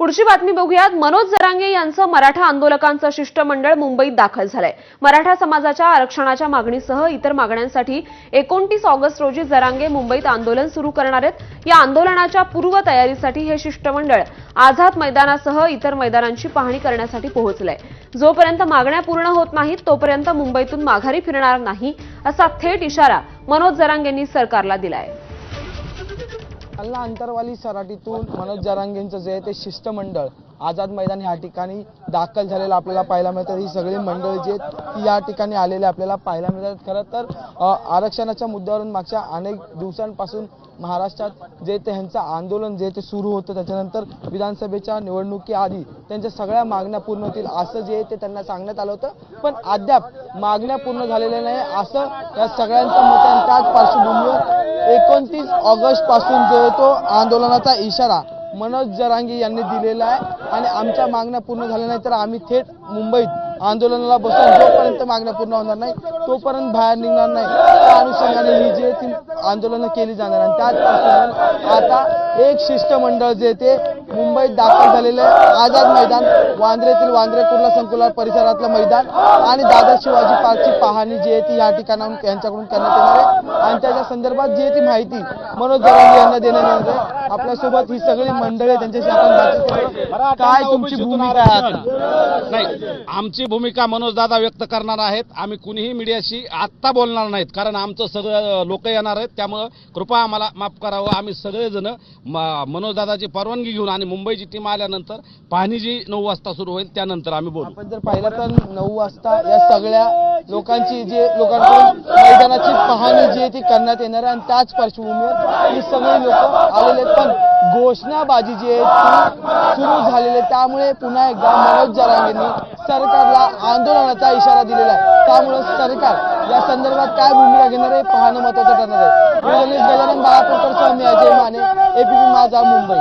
पुढची बातमी बघूयात. मनोज जरांगे यांचं मराठा आंदोलकांचं शिष्टमंडळ मुंबईत दाखल झालंय. मराठा समाजाच्या आरक्षणाच्या मागणीसह इतर मागण्यांसाठी एकोणतीस ऑगस्ट रोजी जरांगे मुंबईत आंदोलन सुरू करणार आहेत. या आंदोलनाच्या पूर्वतयारीसाठी हे शिष्टमंडळ आझाद मैदानासह इतर मैदानांची पाहणी करण्यासाठी पोहोचलंय. जोपर्यंत मागण्या पूर्ण होत नाहीत तोपर्यंत मुंबईतून माघारी फिरणार नाही असा थेट इशारा मनोज जरांगेंनी सरकारला दिलाय. जालना अंतरवाली सराटीतून मनोज जरांगेंचं जे आहे ते शिष्टमंडळ आझाद मैदान ह्या ठिकाणी दाखल झालेलं आपल्याला पाहायला मिळतात ही सगळी मंडळी जी आहेत ती या ठिकाणी आलेले आपल्याला पाहायला मिळतात. खरं तर आरक्षणाच्या मुद्द्यावरून मागच्या अनेक दिवसांपासून महाराष्ट्रात जे ते ह्यांचं आंदोलन जे ते सुरू होतं त्याच्यानंतर विधानसभेच्या निवडणुकीआधी त्यांच्या सगळ्या मागण्या पूर्ण होतील असं जे ते त्यांना सांगण्यात आलं होतं. पण अद्याप मागण्या पूर्ण झालेल्या नाही असं या सगळ्यांचं मत आहे. त्याच पार्श्वभूमीवर एकोणतीस ऑगस्टपासून जो आहे तो आंदोलनाचा इशारा मनोज जरांगी यांनी दिलेला आहे. आणि आमच्या मागण्या पूर्ण झाल्या नाही तर आम्ही थेट मुंबईत आंदोलनाला बसून जोपर्यंत मागण्या पूर्ण होणार नाही तोपर्यंत बाहेर निघणार नाही. त्या अनुषंगाने ही जी ती आंदोलनं केली जाणार. आणि त्याच अनुषंगाने आता एक शिष्टमंडळ जे ते मुंबईत दाखल झालेलं आझाद मैदान वांद्रेतील वांद्रे कुर्ला संकुला परिसरातलं मैदान आणि दादा शिवाजी पार्कची पाहणी जी आहे ती या ठिकाणाहून यांच्याकडून करण्यात येणार आहे. आणि त्याच्या संदर्भात जी आहे ती माहिती मनोज जरांगे यांना देण्यात येणार आहे. आपल्यासोबत ही सगळी मंडळी त्यांच्याशी आपण बातचीत काय तुमची भूमिका आहे आता? नाही आमची भूमिका मनोज दादा व्यक्त करणार आहेत. आम्ही कुणीही मीडियाशी आत्ता बोलणार नाहीत कारण आमचं सगळं लोक येणार आहेत. त्यामुळं कृपा आम्हाला माफ करावं. आम्ही सगळेजण मनोज दादाची परवानगी घेऊन आणि मुंबईची टीम आल्यानंतर पाहणी जी नऊ वाजता सुरू होईल. त्यानंतर आम्ही बोलू. आपण जर पाहिलं तर नऊ वाजता या सगळ्या लोकांची जी लोकांकडून मैदानाची पाहणी जी आहे ती करण्यात येणार आहे. आणि त्याच पार्श्वभूमीवर ही सगळी लोक आलेले आहेत. पण घोषणाबाजी जी आहे ती सुरू झालेली आहे त्यामुळे पुन्हा एकदा मनोज जरांगेंनी सरकारला आंदोलनाचा इशारा दिलेला आहे. त्यामुळे सरकार या संदर्भात काय भूमिका घेणार आहे पाहणं महत्वाचं ठरणार आहे. गजानन बाळापूरकर सह मी अजय माने एबीपी माझा मुंबई.